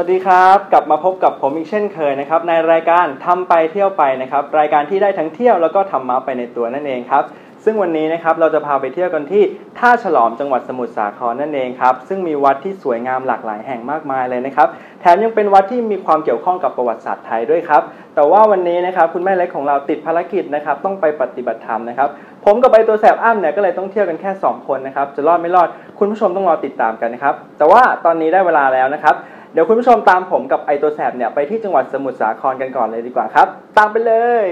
สวัสดีครับ กลับมาพบกับผมอีกเช่นเคยนะครับ ในรายการทำไปเที่ยวไปนะครับ รายการที่ได้ทั้งเที่ยวแล้วก็ทำมาไปในตัวนั่นเองครับ ซึ่งวันนี้นะครับเราจะพาไปเที่ยวกันที่ท่าฉลอมจังหวัดสมุทรสาครนั่นเองครับ ซึ่งมีวัดที่สวยงามหลากหลายแห่งมากมายเลยนะครับ แถมยังเป็นวัดที่มีความเกี่ยวข้องกับประวัติศาสตร์ไทยด้วยครับ แต่ว่าวันนี้นะครับคุณแม่เล็กของเราติดภารกิจนะครับต้องไปปฏิบัติธรรมนะครับ ผมกับไอตัวแสบอ้ำเนี่ยก็เลยต้องเที่ยวกันแค่ 2 คนนะครับ จะรอดไม่รอดคุณผู้ชมต้องรอติดตามกันนะครับ แต่ว่าตอนนี้ได้เวลาแล้วนะครับ เดี๋ยวคุณผู้ชมตามผมกับไอตัวแสบเนี่ยไปที่จังหวัดสมุทรสาครกันก่อนเลยดีกว่าครับ ตามไปเลย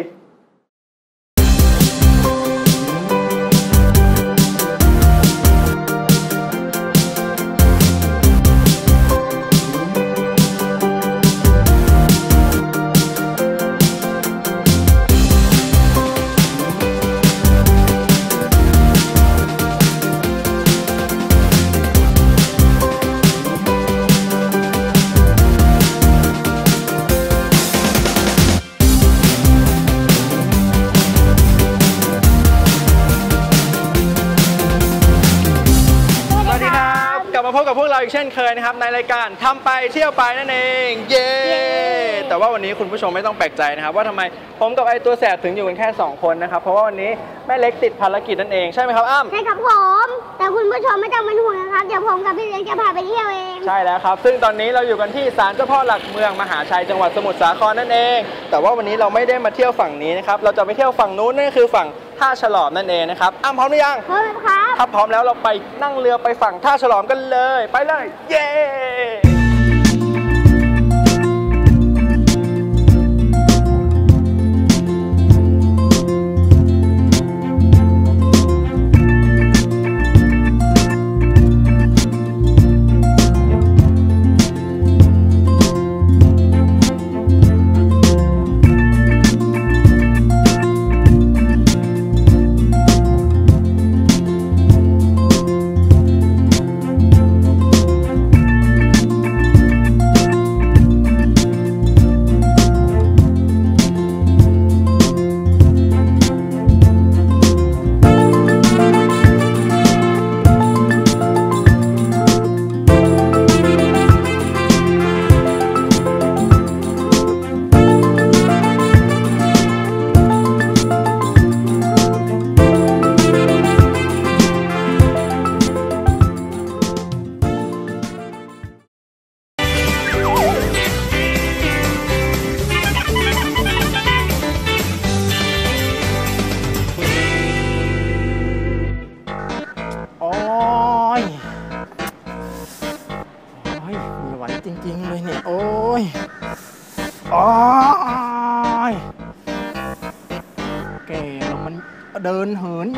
ช่นเคยนะครับในรายการทำไปเที่ยวไปนั่นเอง เย้แต่ว่าวันนี้คุณผู้ชมไม่ต้องแปลกใจนะครับ ว่าทำไมผมกับไอตัวแสบถึงอยู่กันแค่ 2 คนนะครับ เพราะว่าวันนี้แม่เล็กติดภารกิจนั่นเองใช่ไหมครับอ้ำใช่ครับผม แต่คุณผู้ชมไม่ต้องเป็นห่วงนะครับ เดี๋ยวผมกับพี่เลี้ยงจะพาไปเที่ยวเอง ใช่แล้วครับ ซึ่งตอนนี้เราอยู่กันที่ศาลเจ้าพ่อหลักเมืองมหาชัยจังหวัดสมุทรสาครนั่นเอง แต่ว่าวันนี้เราไม่ได้มาเที่ยวฝั่งนี้นะครับเราจะไปเที่ยวฝั่งนู้นนั่นก็คือฝั่ง ท่าฉลอมนั่นเองนะครับอ้ำพร้อมหรือยังพร้อมครับถ้าพร้อมแล้วเราไปนั่งเรือไปฝั่งท่าฉลอมกันเลย ไปเลย เย้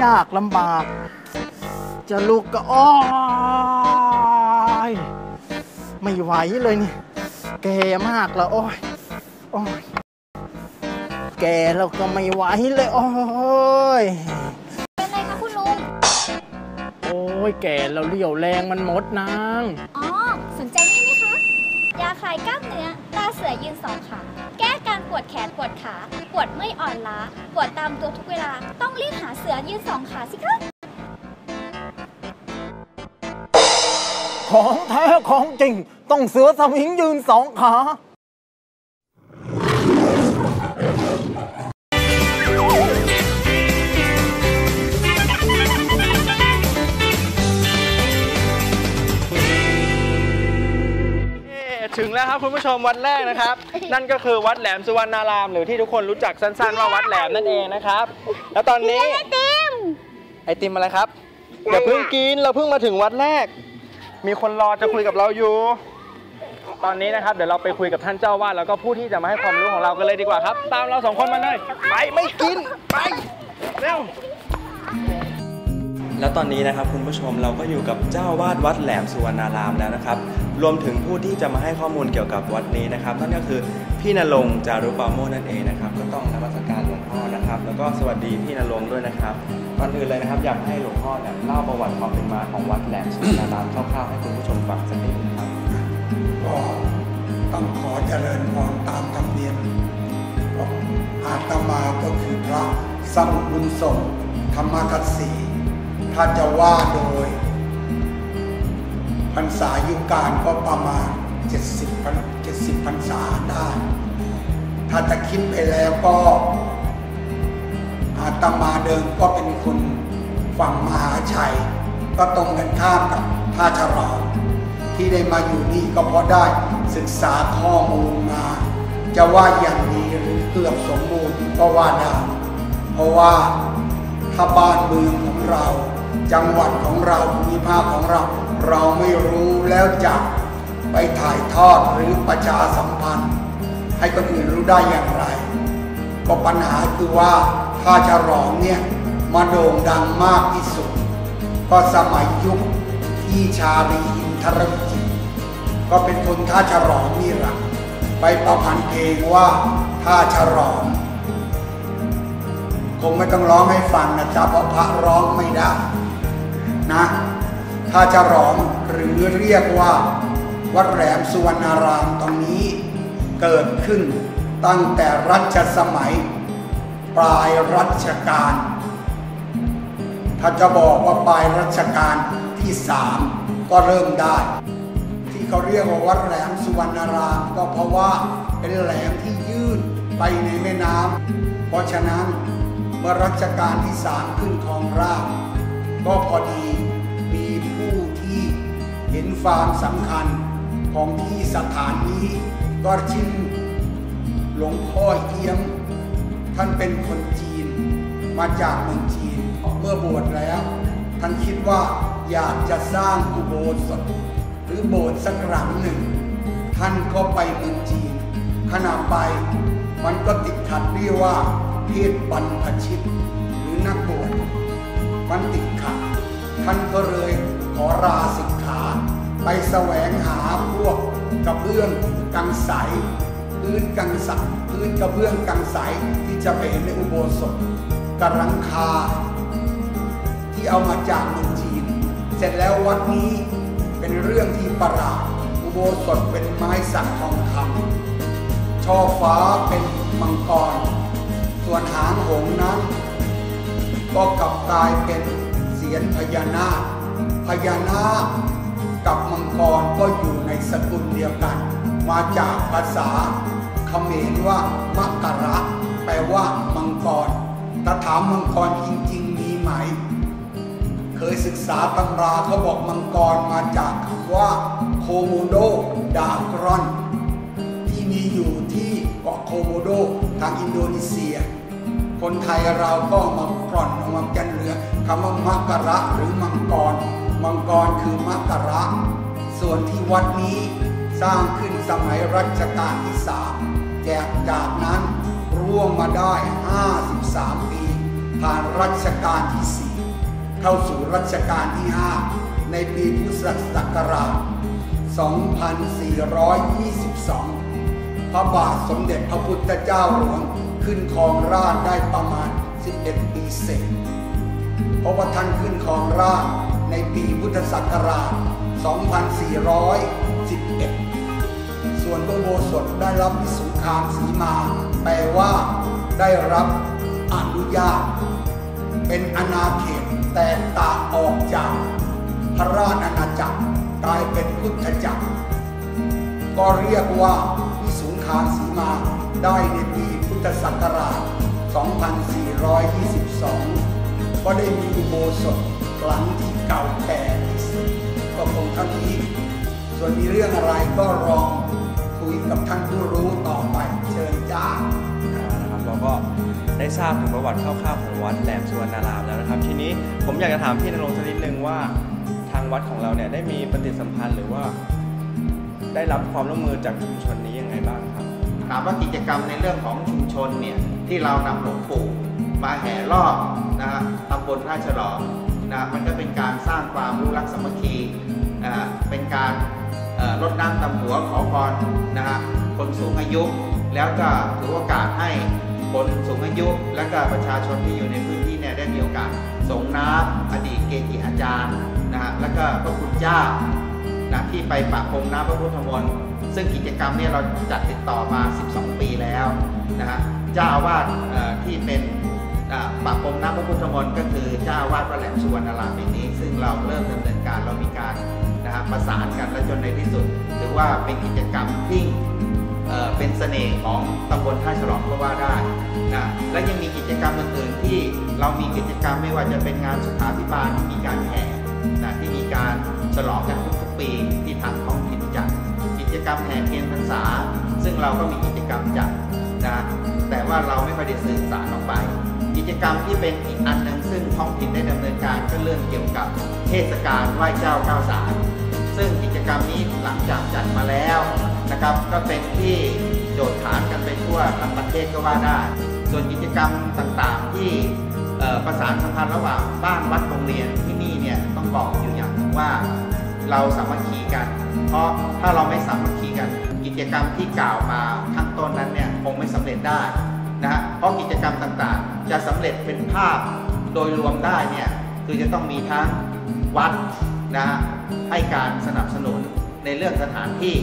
ยากลำบาก จะลุกก็โอ้ยไม่ไหวเลยเนี่ยแกมากแล้ว โอ้ยโอ้ยแกแล้วก็ไม่ไหวเลย โอ้ยเป็นไรคะคุณลุง โอ้ยแก่เราเรี่ยวแรงมันหมดนาง อ๋อ สนใจนี่ไหมคะ ยาคลายกล้ามเนื้อตาเสือยืนสองขาแก้การ ปวดแขนปวดขา ปวดเมื่อยอ่อนล้า ปวดตามตัวทุกเวลา ต้องรีบหาเสือยืนสองขาสิคะ ของแท้ของจริง ต้องเสือสมิงยืนสองขา ย้ถึงแล้วครับคุณผู้ชมวัดแรกนะครับ นั่นก็คือวัดแหลมสุวรรณาราม หรือที่ทุกคนรู้จักสั้นๆว่าวัดแหลมนั่นเองนะครับ แล้วตอนนี้ติมไอติมอะไรครับอย่าเพิ่งกินเราเพิ่งมาถึงวัดแรก มีคนรอจะคุยกับเราอยู่ ตอนนี้นะครับ เดี๋ยวเราไปคุยกับท่านเจ้าวาดแล้วก็ผู้ที่จะมาให้ความรู้ของเรากันเลยดีกว่าครับ ตามเราสองคนมาเลยไปไม่กินไปเร็ว แล้วตอนนี้นะครับคุณผู้ชมเราก็อยู่กับเจ้าวาดวัดแหลมสุวรรณารามแล้วนะครับ รวมถึงผู้ที่จะมาให้ข้อมูลเกี่ยวกับวัดนี้นะครับนั่นก็คือพี่นรงค์จารุปาโมนั่นเองนะครับ ก็ต้องนมัสการหลวงพ่อนะครับ แล้วก็สวัสดีพี่นรงค์ด้วยนะครับก่อนอื่นเลยนะครับอยากให้หลวงพ่อเนี่ยเล่าประวัติความเป็นมาของวัดแหลมสุวรรณารามคร่าวๆให้คุณผู้ชมฟังสักนิดนึงครับก็ต้องขอเจริญพรตามธรรมเนียมอาตมาก็คือพระสมุบุญส่งธรรมกัสสี ถ้านจะว่าโดยพรรษายุการก็ประมาณ 70พัน70พรรษาได้ ถ้าจะคิดไปแล้วก็อาตมาเดิมก็เป็นคนฝั่งมหาชัย ก็ตรงกันข้ามกับท่าฉลองที่ได้มาอยู่นี่ก็เพราะได้ศึกษาข้อมูลมา จะว่าอย่างดีหรือเกือบสมบูรณ์ก็ว่าได้เพราะว่าถ้าบ้านเมืองของเรา จังหวัดของเราภูมิภาคของเรา เราไม่รู้แล้วจะไปถ่ายทอดหรือประชาสัมพันธ์ ให้คนอื่นรู้ได้อย่างไร ก็ปัญหาคือว่าท่าฉลองเนี่ยมาโด่งดังมากที่สุด ก็สมัยยุคที่ชาลีอินทรวิจิตก็เป็นคนท่าฉลองนี่แหละไปประพันธ์เพลงว่าท่าฉลองคงไม่ต้องร้องให้ฟังนะจ๊ะเพราะพระร้องไม่ได้ นะท่าฉลองหรือเรียกว่า วัดแหลมสุวรรณารามตรงนี้ เกิดขึ้นตั้งแต่รัชสมัย ปลายรัชกาลถ้าจะบอกว่าปลายรัชกาลที่สามก็เริ่มได้ ที่เขาเรียกว่าวัดแหลมสุวรรณารามก็เพราะว่าเป็นแหลมที่ยื่นไปในแม่น้ำเพราะฉะนั้นเมื่อรัชกาลที่สามขึ้นครองราชก็พอดี ห็นความสำคัญของที่สถานนี้ก็ชื่อหลวงพ่อเอี้ยม ท่านเป็นคนจีน มาจากเมืองจีนเมื่อบวชแล้ว ท่านคิดว่าอยากจะสร้างอุโบสถหรือโบสถ์สักหลังหนึ่ง ท่านก็ไปเมืองจีน ขณะไปมันก็ติดขัดเรียกว่าเพศบรรพชิต หรือนักบวชมันติดขัด ท่านก็เลยขอราสิกขา ไปแสวงหาพวกกระเบื้องกังใสพื้นกังสักพื้นกระเบื้องกังใสที่จะไปเห็นในอุโบสถกระลังคา ที่เอามาจากเมืองจีน เสร็จแล้ววัดนี้เป็นเรื่องที่ประหลาดอุโบสถเป็นไม้สักทองคำช่อฟ้าเป็นมังกร ส่วนหางหงนั้นก็กลับกลายเป็นเสียนพญานาคพญานาค กับมังกรก็อยู่ในสกุลเดียวกัน มาจากภาษาเขมรว่ามักระ แปลว่ามังกรถ้าถามมังกรจริง ๆ มีไหม เคยศึกษาตำราเขาบอกมังกรมาจากคำว่าโคโมโดดากรอน ที่มีอยู่ที่เกาะโคโมโดทางอินโดนีเซีย คนไทยเราก็มาปล่อนเอามาจันเหลือคำว่ามักระหรือมังกรมังกรคือมักระ ส่วนที่วัดนี้สร้างขึ้นสมัยรัชกาลที่สามแจกจากนั้นร่วงมาได้ 53 ปี ผ่านรัชกาลที่สี่เข้าสู่รัชกาลที่ 5 ในปีพุทธศักราช 2422 พระบาทสมเด็จพระพุทธเจ้าหลวงขึ้นครองราชได้ประมาณ 11 ปีเศษเพราะว่าท่านขึ้นครองราชในปีพุทธศักราช 2411 ส่วนพระโบสถได้รับวิสุคามสีมา แปลว่าได้รับอนุญาต เป็นอาณาเขตแตกต่างออกจากพระราชอาณาจักรกลายเป็นพุทธจักร ก็เรียกว่าวิสุงคามสีมาได้ในปีพุทธศักราช 2422 ก็ได้มีอุโบสถหลังที่เก่าแก่ ก็คงเท่านี้ ส่วนมีเรื่องอะไรก็ลองคุยกับท่านผู้รู้ต่อไปเชิญจ้านะครับเราก็ได้ทราบถึงประวัติคร่าวๆของวัดแหลมสุวรรณารามแล้วนะครับ ทีนี้ผมอยากจะถามพี่นรงค์สักนิดนึงว่าทางวัดของเราเนี่ยได้มีปฏิสัมพันธ์หรือว่า ได้รับความร่วมมือจากชุมชนนี้ยังไงบ้างครับถามว่ากิจกรรมในเรื่องของชุมชนเนี่ยที่เรานำหลวงปู่มาแห่รอบนะฮะตำบลท่าฉลอมนะมันก็เป็นการสร้างความรู้รักสามัคคี เป็นการเอ่อรดน้ำดำหัวขอพรนะฮะคนสูงอายุ แล้วก็ถือโอกาสให้คนสูงอายุ และก็ประชาชนที่อยู่ในพื้นที่เนี่ยได้มีโอกาสส่งน้ำอดีตเกจิอาจารย์นะฮะแล้วก็พระคุณเจ้านะที่ไปปะพรมน้ำพระพุทธมนต์ซึ่งกิจกรรมเนี้เราจัดติดต่อมา 12 ปีแล้วนะฮะเจ้าอาวาสที่เป็นปะพรมน้ำพระพุทธมนต์ก็คือเจ้าวาดวัดแหลมสุวรรณารามแห่งนี้ ซึ่งเราเริ่มดำเนินการเรามีการ นะฮะประสานกันและจนในที่สุดถือว่าเป็นกิจกรรมที่เเป็นเสน่ห์ของตำบลท่าฉลองก็ว่าได้นะและยังมีกิจกรรมอื่นๆที่เรามีกิจกรรมไม่ว่าจะเป็นงานสุขาพิบาลที่มีการแห่นะที่มีการฉลองกันทุกๆปีที่ทางท้องถิ่นจัดกิจกรรมแห่เทียนพรรษา ซึ่งเราก็มีกิจกรรมจัดนะแต่ว่าเราไม่ค่อยได้สื่อสารออกไป กิจกรรมที่เป็นอีกอันหนึ่ง ซึ่งท้องถิ่นได้ดำเนินการก็เรื่องเกี่ยวกับเทศกาลไหว้เจ้าเก้าสารซึ่งกิจกรรมนี้หลังจากจัดมาแล้วนะครับ ก็เป็นที่โจทย์ฐานกันไปทั่วทั้งประเทศก็ว่าได้ ส่วนกิจกรรมต่างๆที่ประสานสัมพันธ์ระหว่างบ้านวัดโรงเรียนที่นี่เนี่ยต้องบอกอยู่อย่างว่าเราสามัคคีกัน เพราะถ้าเราไม่สามัคคีกัน กิจกรรมที่กล่าวมาข้างต้นนั้นเนี่ยคงไม่สำเร็จได้นะฮะเพราะกิจกรรมต่างๆ จะสำเร็จเป็นภาพ โดยรวมได้เนี่ยคือจะต้องมีทั้งวัดนะฮะให้การสนับสนุนในเรื่องสถานที่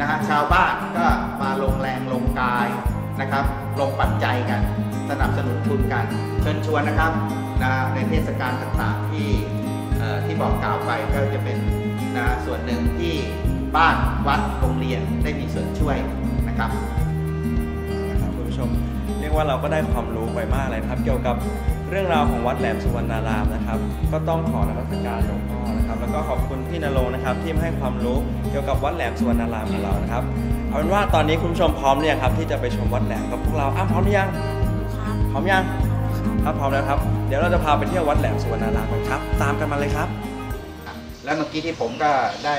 นะฮะชาวบ้านก็มาลงแรงลงกายนะครับลงปัจจัยกัน สนับสนุนทุนกัน เชิญชวนนะครับนะในเทศกาลต่างๆที่ที่บอกกล่าวไปก็จะเป็นนะส่วนหนึ่งที่บ้านวัดโรงเรียนได้มีส่วนช่วยนะครับนะครับคุณผู้ชม เรียกว่าเราก็ได้ความรู้ไปมากเลยครับ เกี่ยวกับ เรื่องราวของวัดแหลมสุวรรณารามนะครับ ก็ต้องขอนมัสการหลวงพ่อนะครับ แล้วก็ขอบคุณพี่นรงค์นะครับที่มาให้ความรู้เกี่ยวกับวัดแหลมสุวรรณารามของเรานะครับเอาเป็นว่าตอนนี้คุณผู้ชมพร้อมหรือยังครับ ที่จะไปชมวัดแหลมกับพวกเราอ้าวพร้อมหรือยังพร้อมยังครับพร้อมแล้วครับ เดี๋ยวเราจะพาไปเที่ยววัดแหลมสุวรรณารามกันครับ ตามกันมาเลยครับ แล้วเมื่อกี้ที่ผมก็ได้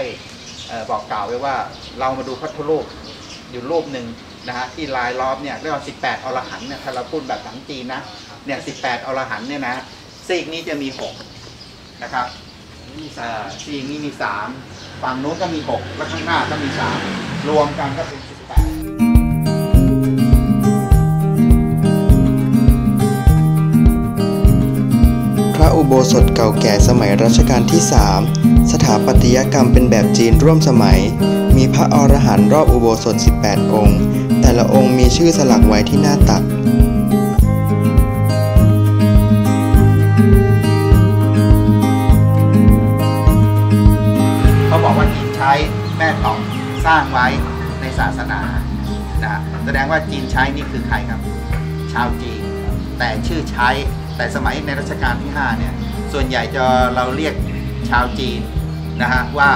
เอ่อบอกกล่าวไว้ว่าเรามาดูพระพุทธรูปอยู่รูปหนึ่งนะฮะที่ลายล้อมเนี่ยเรียกว่า 18 อรหันต์เนี่ยถ้าเราพูดแบบสังจีนนะ เนี่ย18อรหันเนี่ยนะซีกนี้จะมี6นะครับอ่าซีกนี้มี3ฝั่งนู้นก็มี6แล้วข้างหน้าก็มี3รวมกันก็เป็น18พระอุโบสถเก่าแก่สมัยรัชกาลที่ 3 สถาปัตยกรรมเป็นแบบจีนร่วมสมัย มีพระอรหันต์รอบอุโบสถ 18 องค์ แต่ละองค์มีชื่อสลักไว้ที่หน้าตัก แม่ตองสร้างไว้ในศาสนานะแสดงว่าจีนใช้นี่คือใครครับ ชาวจีน แต่ชื่อใช้แต่สมัยในรัชกาลที่5เนี่ยส่วนใหญ่จะเราเรียกชาวจีนนะฮะว่า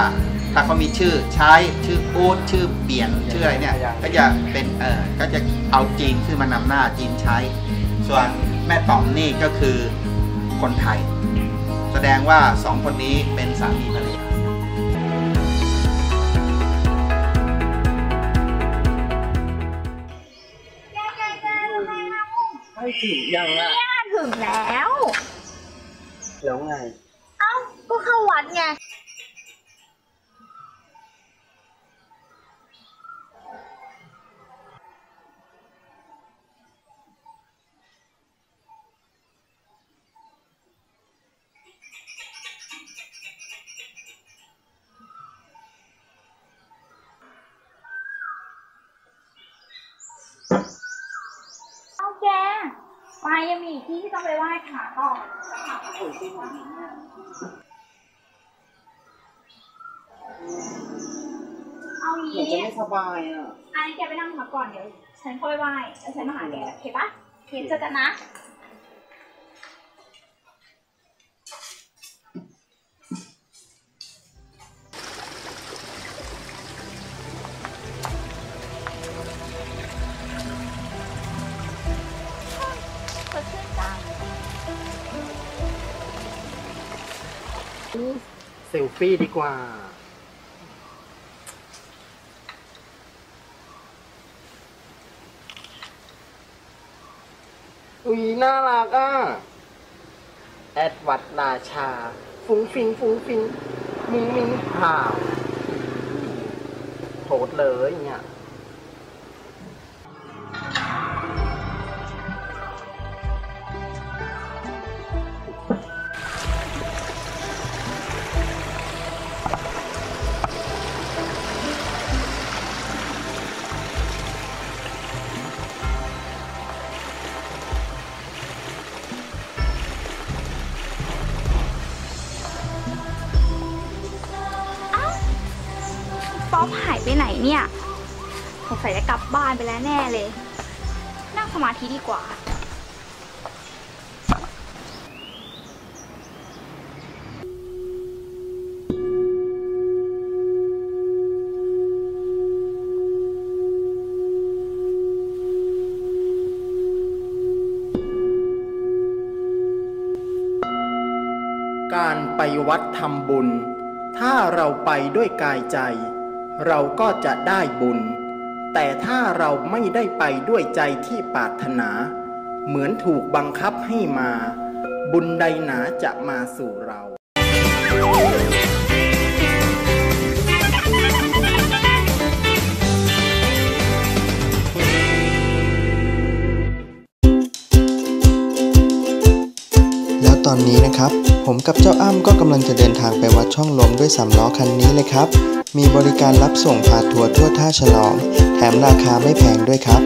ถ้าเขามีชื่อใช้ชื่ออูดชื่อเปลี่ยนชื่ออะไรเนี่ยก็จะเป็นเออก็จะเอาจีนขึ้นมานำหน้าจีนใช้ ส่วนแม่ต๋อมนี่ก็คือคนไทย แสดงว่าสองคนนี้เป็นสามีภรรยา ถึงยังอะถึงแล้ว แล้วไง เอ้าก็เข้าวัดไง หมือนงี้จะไม่สบายอะอันนี้แกไปนั่งพักก่อนเดี๋ยวฉันค่อยไหว้แล้วฉันมาหาแกโอเคปะโอเคเจอกันนะ สดชื่นจังเซลฟี่ดีกว่า อุ้ยน่ารักอะ แอดวัดราชา ฟุ้งฟิงฟุ้งฟิงมิงมิงห่าวโทษเลยเนี่ยานไปแล้วแน่เลย นั่งสมาธิดีกว่า การไปวัดทำบุญ ถ้าเราไปด้วยกายใจ เราก็จะได้บุญ แต่ถ้าเราไม่ได้ไปด้วยใจที่ปรารถนา เหมือนถูกบังคับให้มา บุญใดหนาจะมาสู่เราแล้วตอนนี้นะครับ ผมกับเจ้าอ้ำก็กำลังจะเดินทางไปวัดช่องลมด้วยสามล้อคันนี้เลยครับ มีบริการรับส่งพาทัวร์ทั่วท่าฉลอง แถมราคาไม่แพงด้วยครับ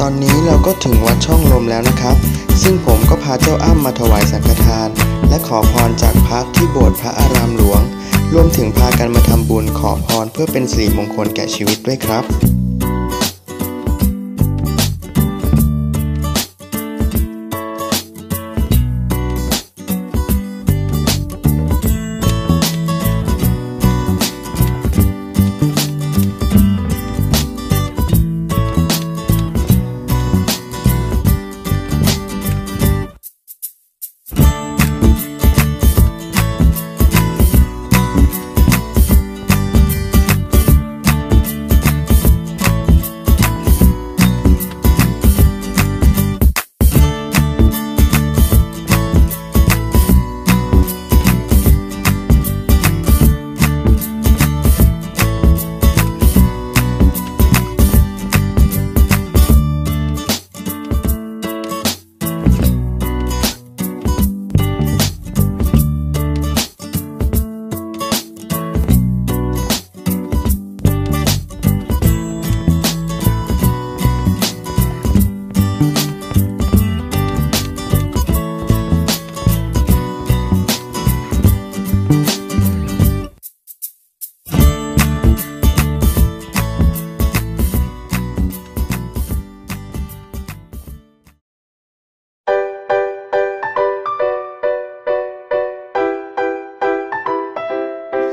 ตอนนี้เราก็ถึงวัดช่องลมแล้วนะครับ ซึ่งผมก็พาเจ้าอ้ำมาถวายสังฆทาน และขอพรจากพระที่โบสถ์พระอารามหลวง รวมถึงพากันมาทำบุญขอพรเพื่อเป็นสิริมงคลแก่ชีวิตด้วยครับ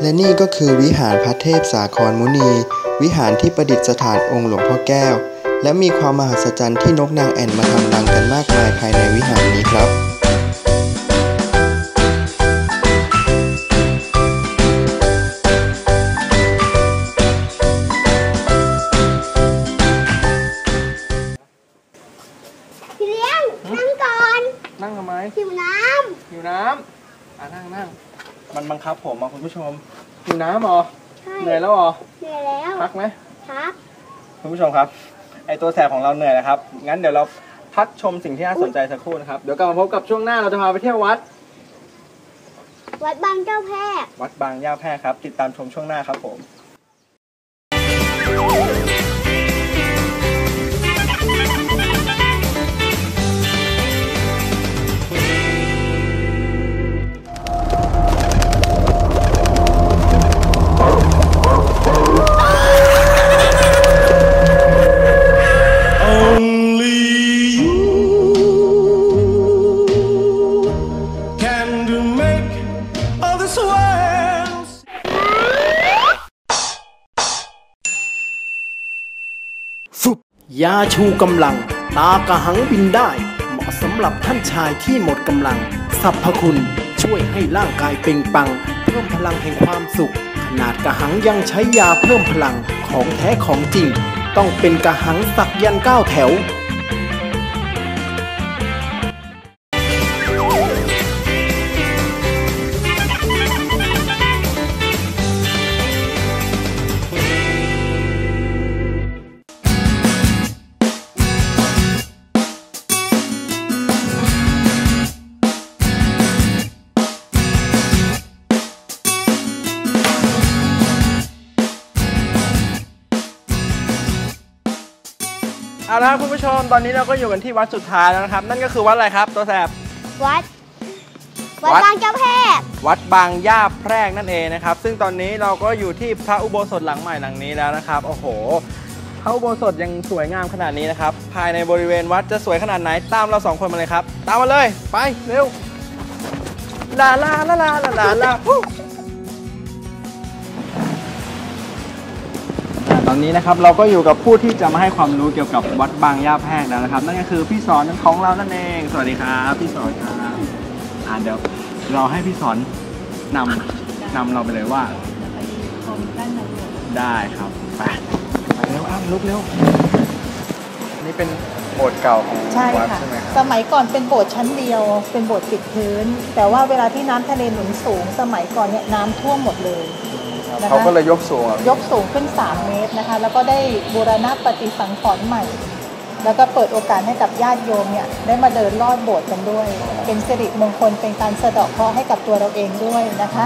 และนี่ก็คือวิหารพระเทพสาครมุนี วิหารที่ประดิษฐานองค์หลวงพ่อแก้ว และมีความมหัศจรรย์ที่นกนางแอ่นมาทำรังกันมากมายภายในวิหารนี้ครับ บังคับผมมาคุณผู้ชมหิวน้ำเหรอำใช่เหนื่อยแล้วเหรอเหนื่อยแล้วพักไหมพักคุณผู้ชมครับ ไอตัวแสบของเราเหนื่อยแล้วครับ งั้นเดี๋ยวเราพักชมสิ่งที่น่าสนใจสักครู่นะครับ เดี๋ยวกลับมาพบกับช่วงหน้าเราจะพาไปเที่ยววัด วัดบางเจ้าแพรกวัดบางย่าแพรกครับ ติดตามชมช่วงหน้าครับผมาชูกำลัง ตากระหังบินได้ เหมาะสำหรับท่านชายที่หมดกำลังสรรพคุณช่วยให้ร่างกายเปล่งปัง เพิ่มพลังแห่งความสุข ขนาดกระหังยังใช้ยาเพิ่มพลังของแท้ของจริง ต้องเป็นกระหังสักยันเก้าแถว ครับคุณผู้ชมตอนนี้เราก็อยู่กันที่วัดสุดท้ายแล้วนะครับ นั่นก็คือวัดอะไรครับตัวแสบ วัด วัดวัด บางเจ้าแพรกวัดบางย่าแพรกนั่นเองนะครับ ซึ่งตอนนี้เราก็อยู่ที่พระอุโบสถหลังใหม่หลังนี้แล้วนะครับโอ้โหพระอุโบสถยังสวยงามขนาดนี้นะครับภายในบริเวณวัดจะสวยขนาดไหนตามเราสองคนมาเลยครับ ตามมาเลยไปเร็วลาลาลาลาลาลาลา ตอนนี้นะครับเราก็อยู่กับผู้ที่จะมาให้ความรู้เกี่ยวกับวัดบางย่าแพรกแล้วนะครับ นั่นก็คือพี่สอนของเรานั่นเอง สวัสดีครับพี่สอนครับอ่าเดี๋ยวเราให้พี่สอนนำนำเราไปเลยว่าได้ครับไปไปเร็วอ้ำลุกเร็วนี่เป็นโบสถ์เก่าของใช่วัดค่ะ ใช่ไหมครับสมัยก่อนเป็นโบสถ์ชั้นเดียว เป็นโบสถ์ปิดพื้น แต่ว่าเวลาที่น้ำทะเลหนุนสูง สมัยก่อนเนี่ยน้ำท่วมหมดเลย นะคะเขาก็เลยยกสูงอะยกสูงขึ้น 3 เมตรนะคะ แล้วก็ได้บูรณะปฏิสังขรณ์ใหม่ แล้วก็เปิดโอกาสให้กับญาติโยมเนี่ยได้มาเดินลอดโบสถ์กันด้วย เป็นสิริมงคลเป็นการสะเดาะเคราะห์ให้กับตัวเราเองด้วยนะคะ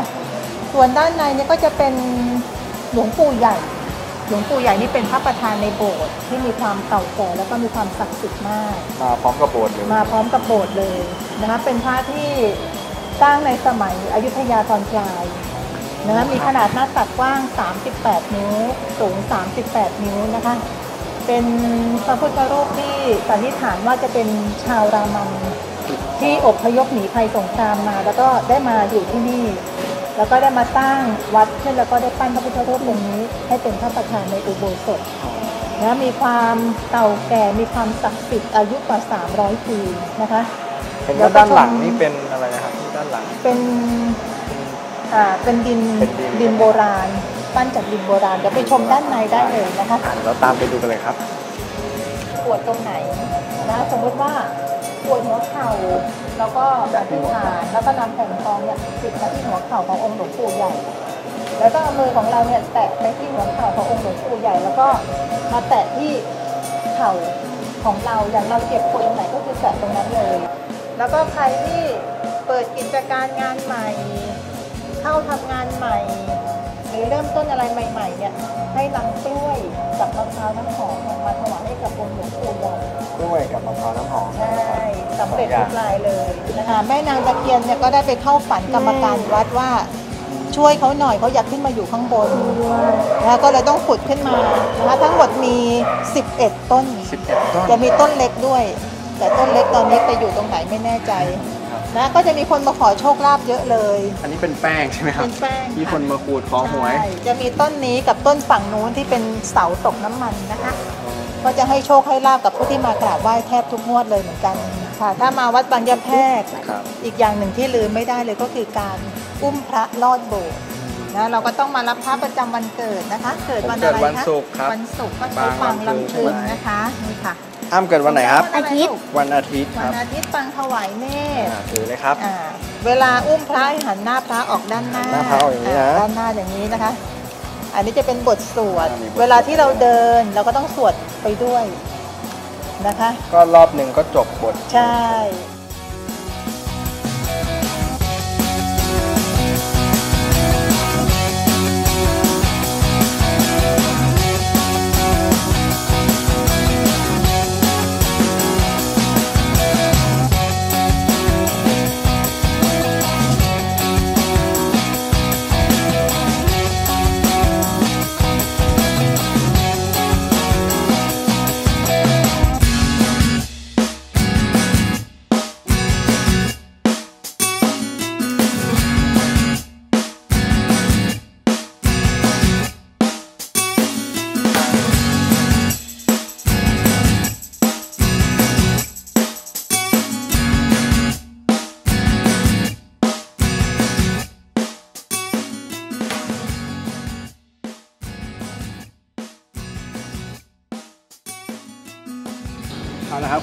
ส่วนด้านในเนี่ยก็จะเป็นหลวงปู่ใหญ่ หลวงปู่ใหญ่นี่เป็นพระประธานในโบสถ์ที่มีความเก่าแก่แล้วก็มีความศักดิ์สิทธิ์มาก มาพร้อมกับโบสถ์เลยมาพร้อมกับโบสถ์เลยนะคะเป็นพระที่สร้างในสมัยอยุธยาตอนปลาย นะคะมีขนาดหน้าตักกว้าง 38 นิ้ว สูง 38 นิ้วนะคะ เป็นพระพุทธรูปที่สันนิษฐานว่าจะเป็นชาวรามันที่อพยพหนีภัยสงครามมา แล้วก็ได้มาอยู่ที่นี่ แล้วก็ได้มาสร้างวัดขึ้นแล้วก็ได้ปั้นพระพุทธรูปตรงนี้ ให้เป็นพระประธานในอุโบสถนะมีความเก่าแก่มีความศักดิ์สิทธิ์อายุกว่า 300 ปีนะคะเห็นว่าด้านหลังนี่เป็นอะไรนะครับที่ด้านหลังเป็น อ่าเป็นดินเป็นดิน ดินโบราณ ปั้นจากดินโบราณเดี๋ยวไปชมด้านในได้เลยนะคะ อะเราตามไปดูกันเลยครับ ปวดตรงไหนนะสมมติว่าปวดหัวเข่าแล้วก็อธิษฐานแล้วก็นำแผ่นทองเนี่ยติดมาที่หัวเข่าขององค์หลวงปู่ใหญ่ แล้วก็เอามือของเราเนี่ยแตะไปที่หัวเข่าขององค์หลวงปู่ใหญ่ แล้วก็มาแตะที่เข่าของเราอย่างเราเจ็บปวดตรงไหนก็คือแตะตรงนั้นเลย แล้วก็ใครที่เปิดกิจการงานใหม่ เข้าทำงานใหม่ หรือเริ่มต้นอะไรใหม่ ๆ เนี่ย ให้นำกล้วยกับมะพร้าวน้ำหอมเนี่ยมาถวายให้กับองค์หลวงปู่ใหญ่กล้วยกับมะพร้าวน้ำหอม ใช่สำเร็จทุกรายเลยนะคะแม่นางตะเคียนเนี่ยก็ได้ไปเข้าฝันกรรมการวัดว่าช่วยเขาหน่อยเขาอยากขึ้นมาอยู่ข้างบนนะคะก็เลยต้องขุดขึ้นมานะคะทั้งหมดมี 11 ต้น 11 ต้น จะมีต้นเล็กด้วย แต่ต้นเล็กตอนนี้ไปอยู่ตรงไหนไม่แน่ใจครับ นะก็จะมีคนมาขอโชคลาภเยอะเลย อันนี้เป็นแป้งใช่ไหมครับเป็นแป้งที่คนมาขูดขอหวยใช่จะมีต้นนี้กับต้นฝั่งนู้นที่เป็นเสาตกน้ำมันนะคะ ก็จะให้โชคให้ลาบกับผู้ที่มากราบไหว้แทบทุกงวดเลยเหมือนกันค่ะ ถ้ามาวัดบางยะแพรกครับอีกอย่างหนึ่งที่ลืมไม่ได้เลยก็คือการอุ้มพระลอดโบสถ์นะเราก็ต้องมารับพระประจำวันเกิดนะคะ เกิดวันอะไรผมเกิดวันคะศุกร์ครับ วันศุกร์ก็ใช้บางฟังวันคืนลำพึงใช่ไหมนะคะนี่ค่ะ อ้ามเกิดวันไหนครับ อาทิตย์ วันอาทิตย์ควัรันบอาทิตย์ฟังถวายเนตรอ่าถือเลยครับ อ่าเวลาอุ้มพระให้หันหน้าพระออกด้านหน้าหน้าพระออกอย่างนี้นะด้านหน้าอย่างนี้นะคะ อันนี้จะเป็นบทสวด อ่ามีบทเวลาที่เราเดินเราก็ต้องสวดไปด้วยนะคะ ก็รอบหนึ่งก็จบบท ใช่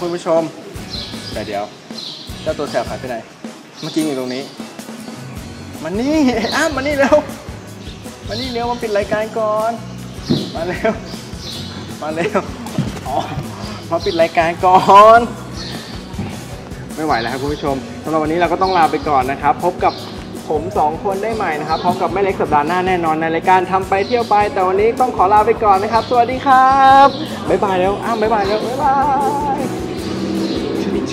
คุณผู้ชม แต่เดี๋ยวเจ้าตัวแสบหายไปไหน เมื่อกี้อยู่ตรงนี้ มันนี่อ้ามมานี่เร็วมานี่เร็วมาปิดรายการก่อน มาเร็ว มาเร็ว อ๋อ มาปิดรายการก่อน ไม่ไหวแล้วครับคุณผู้ชมสำหรับวันนี้เราก็ต้องลาไปก่อนนะครับ พบกับผมสองคนได้ใหม่นะครับพร้อมกับแม่เล็กสัปดาห์หน้าแน่นอนในรายการทำไปเที่ยวไป แต่วันนี้ต้องขอลาไปก่อนนะครับ สวัสดีครับ บ๊ายบายแล้ว อ้าวบ๊ายบายแล้ว บ๊ายบาย ใน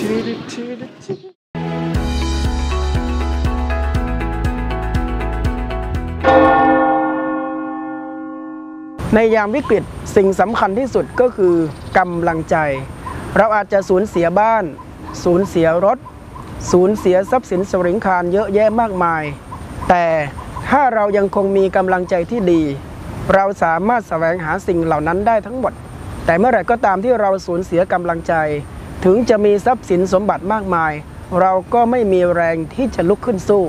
ยามวิกฤตสิ่งสำคัญที่สุดก็คือกำลังใจ เราอาจจะสูญเสียบ้าน สูญเสียรถ สูญเสียทรัพย์สินสริงคารเยอะแยะมากมาย แต่ถ้าเรายังคงมีกำลังใจที่ดี เราสามารถแสวงหาสิ่งเหล่านั้นได้ทั้งหมด แต่เมื่อไหร่ก็ตามที่เราสูญเสียกำลังใจ ถึงจะมีทรัพย์สินสมบัติมากมาย เราก็ไม่มีแรงที่จะลุกขึ้นสู้